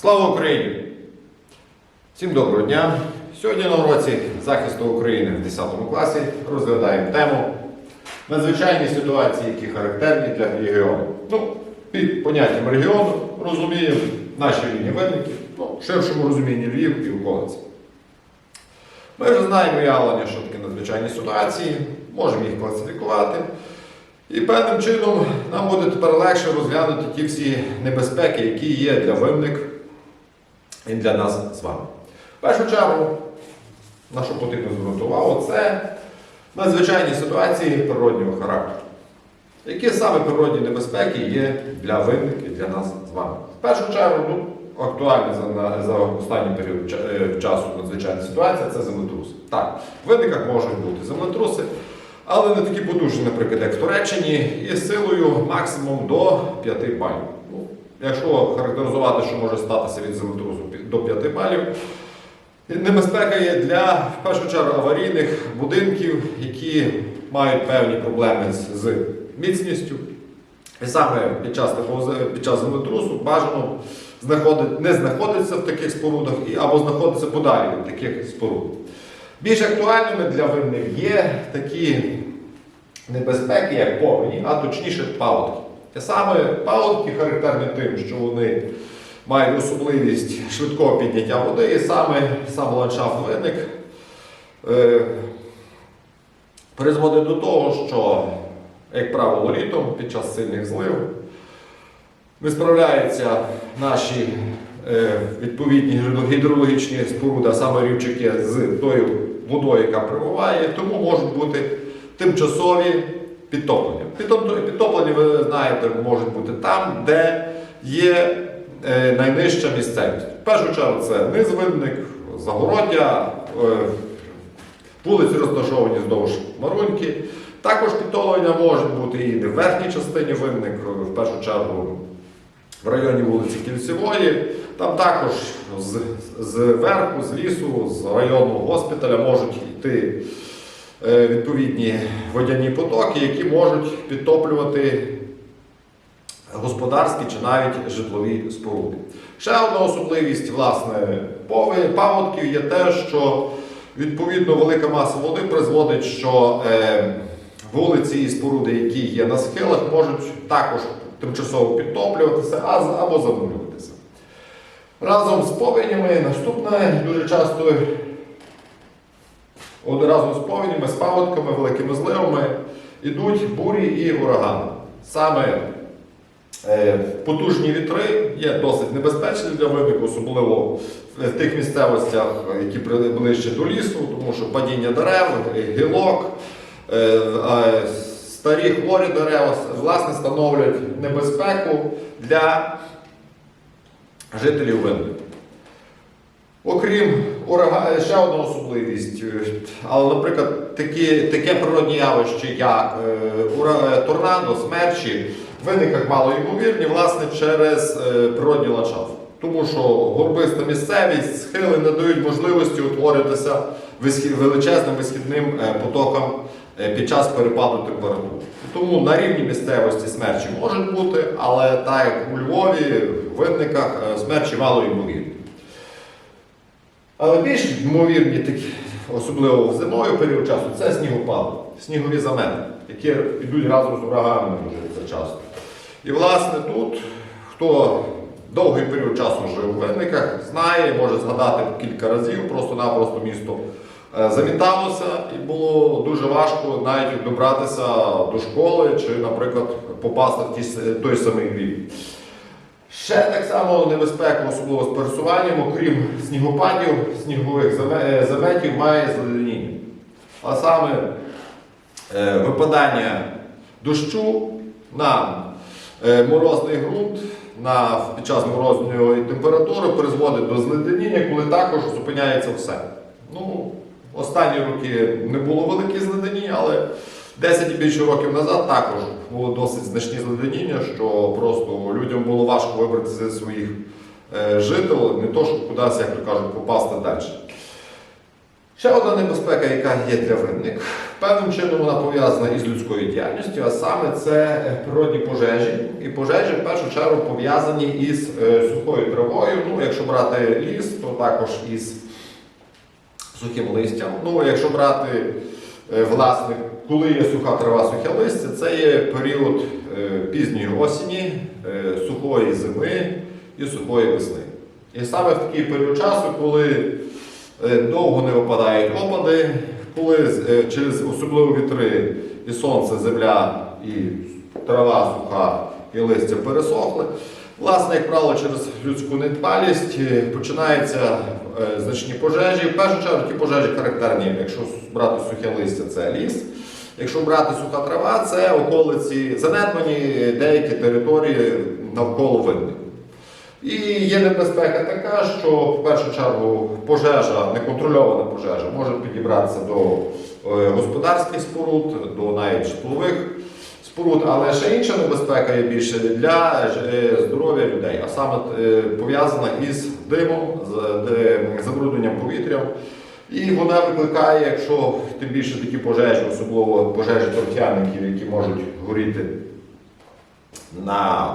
Слава Україні! Всім доброго дня! Сьогодні на уроці захисту України в 10 класі розглядаємо тему надзвичайні ситуації, які характерні для регіону. Ну, під поняттям регіону розуміємо наші рівні винники, ну, в ширшому розумінні Львів і околиці. Ми вже знаємо явлення, що таке надзвичайні ситуації, можемо їх класифікувати. І певним чином нам буде тепер легше розглянути ті всі небезпеки, які є для винник і для нас з вами. В першу чергу, на що потрібно звернути увагу, це надзвичайні ситуації природнього характеру. Які саме природні небезпеки є для винник і для нас з вами? В першу чергу, ну, актуальна за, за останній період е, часу надзвичайна ситуація це землетруси. Так, в винниках можуть бути землетруси, але не такі потужні, наприклад, як в Туреччині, і силою максимум до 5 балів. Ну, якщо характеризувати, що може статися від землетрусу до 5 балів, небезпека є для в першу чергу аварійних будинків, які мають певні проблеми з, міцністю. І саме під час під час землетрусу бажано знаходити, не знаходитися в таких спорудах або знаходитися подалі від таких споруд. Більш актуальними для винних є такі небезпеки, як повені, а точніше паводки. Саме паводки характерні тим, що вони мають особливість швидкого підняття води, і саме сам ландшафт винник е, призводить до того, що, як правило, літом під час сильних злив не справляються наші е, відповідні гідрологічні споруди, саме рівчики, з тою водою, яка прибуває, тому можуть бути тимчасові підтоплення. Підтоплення, ви знаєте, можуть бути там, де є найнижча місцевість. В першу чергу це низвинник, загороддя, е, вулиці розташовані вздовж Маруньки. Також підтоплення можуть бути і в верхній частині винник, в першу чергу в районі вулиці Кільцевої. Там також з, з верху, з лісу, з районного госпіталя можуть йти е, відповідні водяні потоки, які можуть підтоплювати господарські чи навіть житлові споруди. Ще одна особливість власне паводків є те, що відповідно велика маса води призводить, що е, вулиці і споруди, які є на схилах, можуть також тимчасово підтоплюватися або занурюватися. Разом з повенями наступне дуже часто разом з повенями, з паводками, великими зливами йдуть бурі і урагани. Саме потужні вітри є досить небезпечні для винику, особливо в тих місцевостях, які ближче до лісу, тому що падіння дерев, гілок, е, е, старі хворі дерева власне становлять небезпеку для жителів виннику. Окрім ще одна особливість, е, але, наприклад, такі, таке природні явище, як е, торнадо, смерчі, в виниках мало ймовірні, власне, через е, природній ландшафт. Тому що горбиста місцевість, схили не дають можливості утворитися величезним висхідним е, потокам е, під час перепаду температур. Тому на рівні місцевості смерчі можуть бути, але так як у Львові, в винниках смерчі мало ймовірні. Але більш ймовірні такі, особливо в зимовий період часу, це снігопади, снігові замети, які йдуть разом з ураганами дуже часто. І власне тут, хто довгий період часу жив у винниках, знає, може згадати кілька разів, просто-напросто місто е, заміталося і було дуже важко навіть добратися до школи чи, наприклад, попасти в ті той самий Львів. Ще так само небезпеку, особливо з пересуванням, окрім снігопадів, снігових е, заметів, має зеленіння. А саме випадання дощу на е, морозний ґрунт під час морозної температури призводить до зледеніння, коли також зупиняється все. Ну, останні роки не було великих зледенінь, але 10 і більше років назад також було досить значні зледеніння, що просто людям було важко вибратися зі своїх е, жител, не то, щоб кудись, як то кажуть, попасти далі. Ще одна небезпека, яка є для винник, певним чином вона пов'язана із людською діяльністю, а саме це е, природні пожежі. І пожежі в першу чергу пов'язані із е, сухою травою. Ну, якщо брати ліс, то також із сухим листям. Ну, якщо брати е, власне, коли є суха трава, сухе листя, це є період пізньої осені, сухої зими і сухої весни. І саме в такий період часу, коли довго не випадають опади, коли е, через особливо вітри і сонце, земля і трава суха і листя пересохли. Власне, як правило, через людську недбалість е, починаються е, значні пожежі. В першу чергу ті пожежі характерні, якщо брати сухе листя, це ліс. Якщо брати суха трава, це околиці, занедбані деякі території навколо винних. І є небезпека така, що в першу чергу пожежа, неконтрольована пожежа, може підібратися до е, господарських споруд, до навіть житлових споруд, але ще інша небезпека є більше для е, здоров'я людей, а саме е, пов'язана із димом, з забрудненням повітря. І вона викликає, якщо тим більше такі пожежі, особливо пожежі торфяників, які можуть горіти на,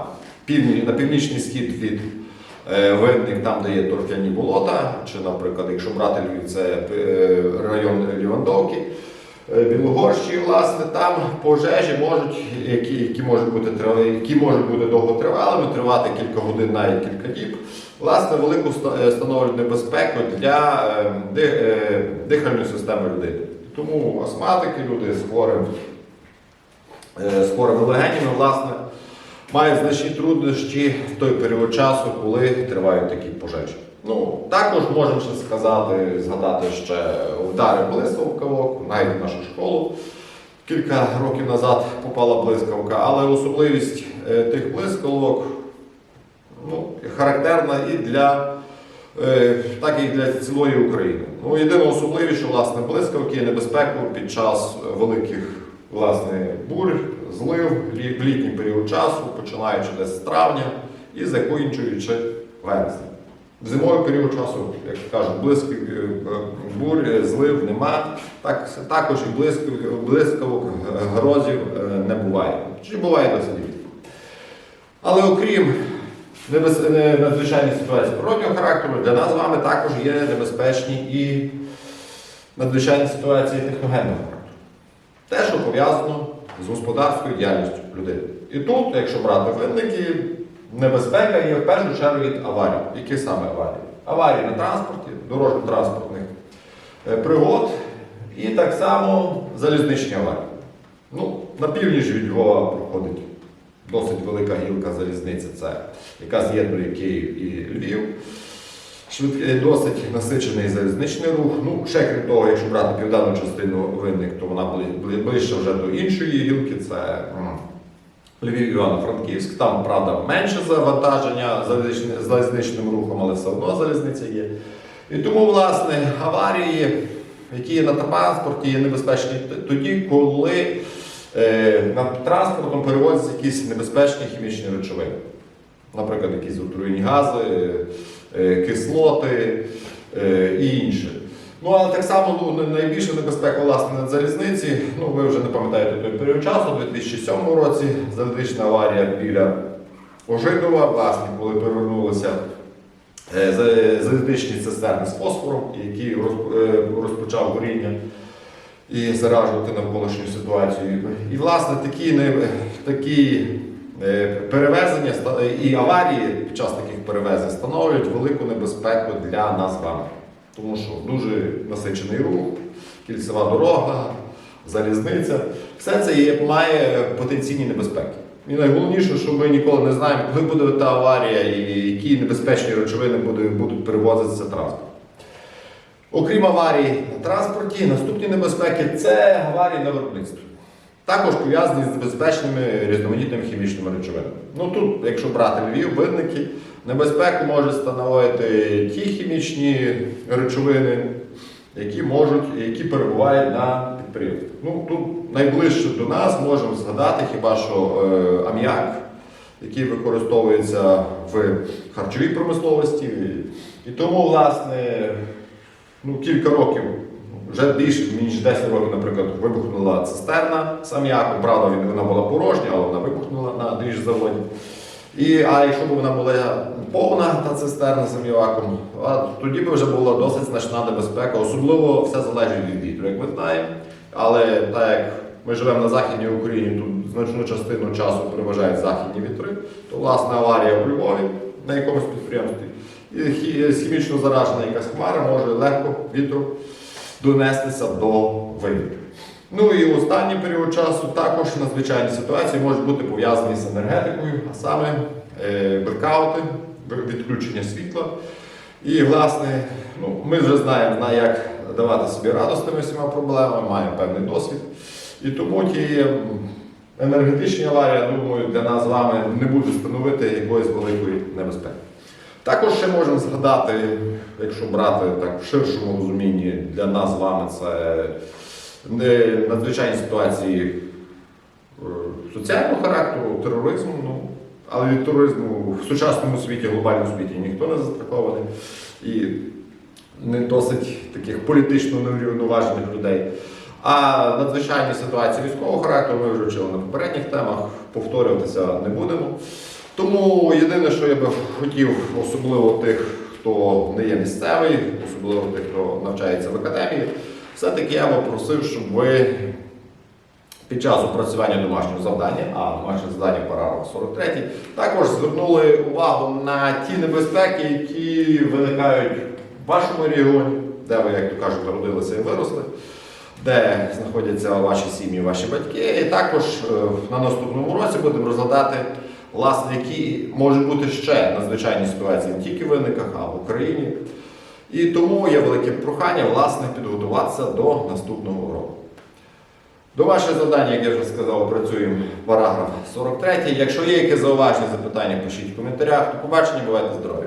півні, на північний схід від Винник, там, де є торфяні болота, чи, наприклад, якщо брати Львів, це е, район Лівандовки, е, Білогорщі, власне, там пожежі можуть, які, які, можуть бути, які можуть бути довготривалими, тривати кілька годин, навіть кілька діб. Власне, велику ста- е, становлять небезпеку для е, ди- е, дихальної системи людини. Тому астматики, люди з хворим, е, з хворими легенями, власне, мають значні труднощі в той період часу, коли тривають такі пожежі. Ну, також можемо ще сказати, згадати ще удари блискавок, навіть в нашу школу. Кілька років назад попала блискавка, але особливість е, тих блискавок ну, характерна і для, е, так і для цілої України. Ну, єдина особливість, що власне блискавки є небезпеку під час великих власне, бурь, злив в літній період часу, починаючи десь з травня і закінчуючи вересня. В зимовий період часу, як кажуть, блисків, е, е, бурь, злив нема, так, також і блискавок, грозів е, не буває. Чи буває досить рідко. Але окрім надзвичайних ситуацій природнього характеру, для нас з вами також є небезпечні і надзвичайні ситуації техногенного характеру. Те, що пов'язано з господарською діяльністю людини. І тут, якщо брати винники, небезпека є в першу чергу від аварій. Які саме аварії? Аварії на транспорті, дорожньо-транспортних е, пригод і так само залізничні аварії. Ну, на північ від Львова проходить досить велика гілка залізниці, це, яка з'єднує Київ і Львів. Швид- е, Досить насичений залізничний рух. Ну, ще крім того, якщо брати південну частину винник, то вона бли- бли- ближче вже до іншої гілки, це Львів Івано-Франківськ. Там, правда, менше завантаження залізничним, рухом, але все одно залізниця є. І тому, власне, аварії, які є на транспорті, є небезпечні тоді, коли е, над транспортом перевозяться якісь небезпечні хімічні речовини. Наприклад, якісь отруєні гази, кислоти е, і інше. Ну, але так само ну, найбільша небезпека власне на залізниці. Ну, ви вже не пам'ятаєте той період часу, у 2007 році залізнична аварія біля Ожидова, власне, коли перевернулися е, за- залізничні цистерни з фосфором, які е, розпочав горіння і заражувати навколишню ситуацію. І, власне, такі, такі е, перевезення і аварії під час таких перевезень становлюють велику небезпеку для нас вами. Тому що дуже насичений рух, кільцева дорога, залізниця. Все це є, має потенційні небезпеки. І найголовніше, що ми ніколи не знаємо, коли буде та аварія і які небезпечні речовини будуть перевозитися транспорт. Окрім аварій на транспорті, наступні небезпеки це аварії на виробництві. Також пов'язані з небезпечними різноманітними хімічними речовинами. Ну тут, якщо брати Львів, винники, небезпеку можуть становити ті хімічні речовини, які можуть, які перебувають на підприємстві. Ну тут найближче до нас можемо згадати хіба що е, аміак, який використовується в харчовій промисловості. І тому, власне, ну, кілька років вже більше ніж 10 років, наприклад, вибухнула цистерна сам'яку. Правда, вона була порожня, але вона вибухнула на дріжзаводі. І, а якщо б вона була повна та цистерна а тоді б вже була досить значна небезпека. Особливо все залежить від вітру, як ми знаємо. Але так як ми живемо на Західній Україні, тут значну частину часу переважають західні вітри, то власне аварія у Львові на якомусь підприємстві. І хімічно заражена якась хмара може легко вітру донестися до вибуху. Ну і останній період часу також надзвичайні ситуації можуть бути пов'язані з енергетикою, а саме е, блекаути, відключення світла. І, власне, ну, ми вже знаємо, на як давати собі раду з тими всіма проблемами, маємо певний досвід. І тому ті енергетичні аварії, я думаю, для нас з вами не будуть становити якоїсь великої небезпеки. Також ще можемо згадати, якщо брати так в ширшому розумінні, для нас з вами це не надзвичайні ситуації е, соціального характеру, тероризму. Ну, але від тероризму в сучасному світі, глобальному світі ніхто не застрахований. І не досить таких політично неврівноважених людей. А надзвичайні ситуації військового характеру ми вже вчили на попередніх темах, повторюватися не будемо. Тому єдине, що я би хотів, особливо тих, хто не є місцевий, особливо тих, хто навчається в академії, все-таки я би просив, щоб ви під час опрацювання домашнього завдання, а домашнє завдання параграф 43, також звернули увагу на ті небезпеки, які виникають в вашому регіоні, де ви, як то кажуть, народилися і виросли, де знаходяться ваші сім'ї, ваші батьки. І також е, на наступному році будемо розглядати, власне, які можуть бути ще надзвичайні ситуації не тільки в виниках, а в Україні. І тому є велике прохання, власне, підготуватися до наступного року. Домашнє завдання, як я вже сказав, працюємо параграф 43. Якщо є якісь зауваження, запитання, пишіть в коментарях. До побачення, бувайте здорові!